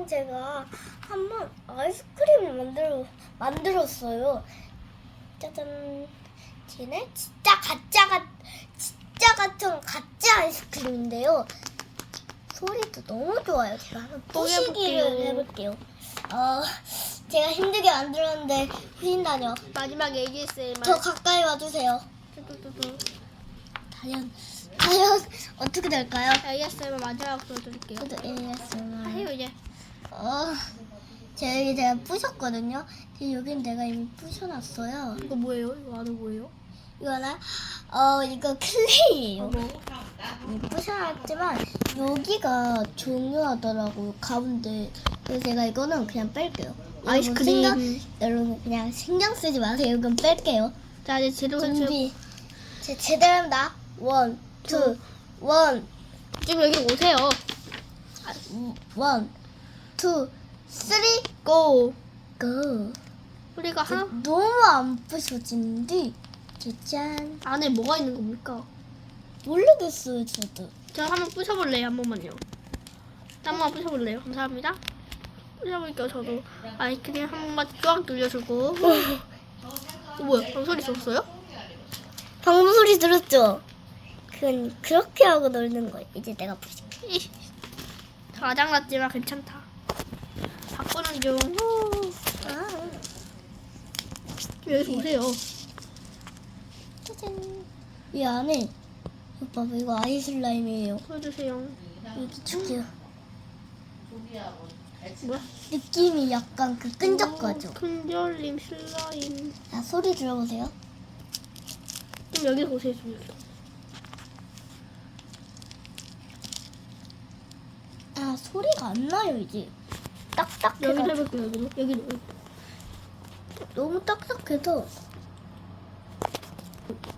짜잔 제가 한번 아이스크림을 만들어 만들었어요. 짜잔 쟤네 진짜 가짜 같 진짜 같은 가짜 아이스크림인데요. 소리도 너무 좋아요. 제가 한번 또 부시기를 해볼게요. 어 제가 힘들게 만들었는데 후진다뇨. 마지막 ASMR. 더 가까이 와주세요. 과연 과연 어떻게 될까요? ASMR 마지막 보여드릴게요. 저도 ASMR. 어, 제가 여기 제가 부셨거든요. 근데 여긴 내가 이미 부셔놨어요. 이거 뭐예요? 이거 안에 뭐예요? 이거는 어 이거 클레이예요. 이미 부셔놨지만 여기가 중요하더라고요. 가운데. 그래서 제가 이거는 그냥 뺄게요. 여러분 아이스크림. 신경, 여러분 그냥 신경 쓰지 마세요. 이건 뺄게요. 자 이제 설치. 준비. 제 제대로 합니다. 원, 투, 원, 지금 여기 오세요. 원, 투, 쓰리, 고. 고. 우리가 하나 너무 안 부서지는데 짜잔 안에 뭐가 있는 겁니까? 모르겠어요 저도 자 한번 부셔볼래요 한 번만요. 한 번만 부셔볼래요. 감사합니다. 부셔볼게요 저도. 아이스크림 한 번만 쫙 눌려주고. 어, 뭐야? 방금 소리 들었어요? 방금 소리 들었죠? 그건 그렇게 하고 놀는 거예요 이제 내가 부실게 이. 가장났지만 괜찮다. 바꾸는 중. 후. 아 여기 오세요. 짜잔 이 안에 오빠 이거 아이 슬라임이에요 보여주세요. 여기 줄게요 뭐야? 느낌이 약간 그 끈적거죠 큰절님 슬라임. 자 소리 들어보세요 좀 여기 보세요. 좀 여기. 아 소리가 안 나요 이제 딱딱해가 여기도 해볼게요. 여기도. 여기도. 너무 딱딱해서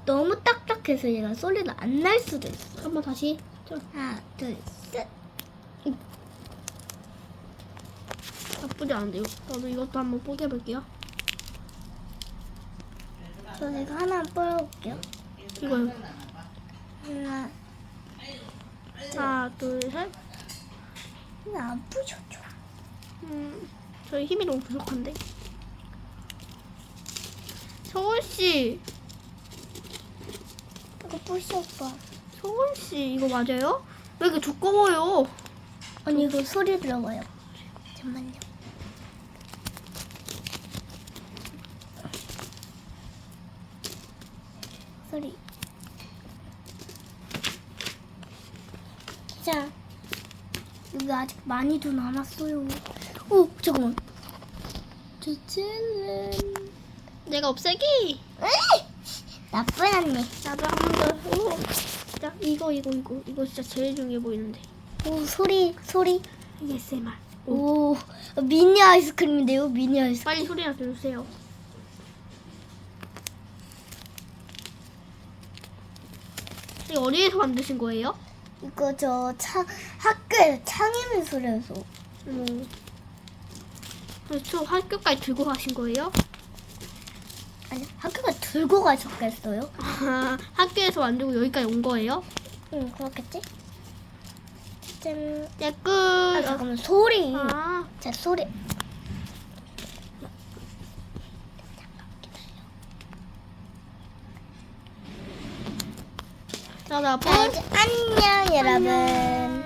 너무 딱딱해서 얘가 소리가 안 날 수도 있어 한번 다시. 자, 하나 둘셋 나쁘지 않은데요. 저도 이것도 한번 뽀개볼게요. 저 이거 하나 뿌려볼게요 이거요. 하나 하나, 둘, 셋. 하나 안 부셔줘 음, 저희 힘이 너무 부족한데. 서울 씨, 이거 부셔 오빠 서울 씨 이거 맞아요? 왜 이렇게 두꺼워요? 아니 이거 소리 들어봐요 잠만요 소리 자 여기 아직 많이 도 남았어요 오 잠깐만 짜잔 내가 없애기. 에이! 나쁜 언니 나도 한번 더. 오, 자 이거 이거 이거 이거 진짜 제일 중요해 보이는데. 오 소리 소리 ASMR. 오 미니 아이스크림인데요 미니 아이스크림 빨리 소리나 들으세요. 어디에서 만드신 거예요? 이거 저 차, 학 교에 창의미 소리에서 음. 저 학교까지 들고 가신 거예요? 아니 학교가 들고 가셨겠어요? 아, 학교에서 만들고 여기까지 온 거예요? 응 그렇겠지? 짠. 네, 끝. 아 잠깐만 소리. 아, 자 소리. 자, 나 자, 이제 안녕 여러분.